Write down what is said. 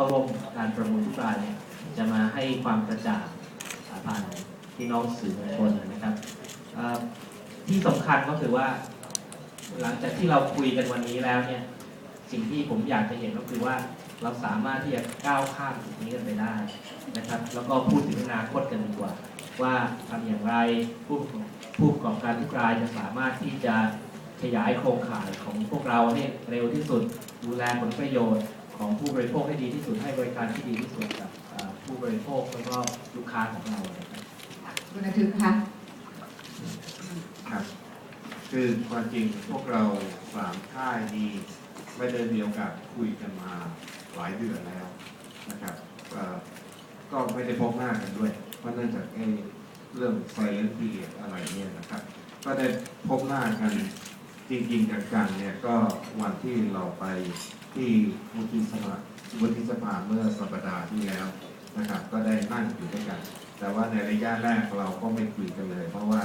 เข้าร่วมการประมูลทุกรายเนี่ยจะมาให้ความกระจ่างผ่านพี่น้องสื่อมวลชนนะครับที่สำคัญก็คือว่า หลังจากที่เราคุยกันวันนี้แล้วเนี่ยสิ่งที่ผมอยากจะเห็นก็คือว่าเราสามารถที่จะก้าวข้ามจุดนี้กันไปได้นะครับ แล้วก็พูดถึงอนาคตกันดีกว่า ว่าทำอย่างไรผู้ผู้ประกอบการทุกรายจะสามารถที่จะขยายโครงข่ายของพวกเราให้เร็วที่สุด ดูแลผลประโยชน์ ของผู้บริโภคให้ดีที่สุดให้บริการที่ดีที่สุดกับเอ่อผู้บริโภคแล้วก็ลูกค้าของเรานะครับคุณอาทิตย์คะครับ คือความจริงพวกเราสามค่ายนี้ไม่ได้มีโอกาสคุยกันมาหลายเดือนแล้วนะครับเอ่อก็ไม่ได้พบหน้ากันด้วย เพราะเนื่องจากไอ้เรื่องไซเลนทีอะไรเนี่ยนะครับ ก็ได้พบหน้ากันจริงๆจังๆเนี่ยก็วันที่เราไป ที่วุฒิสภาวุฒิสภาเมื่อสัปดาห์ที่แล้วนะครับ ก็ได้นั่งอยู่ด้วยกัน แต่ว่าในระยะแรกเราก็ไม่คุยกันเลย เพราะว่า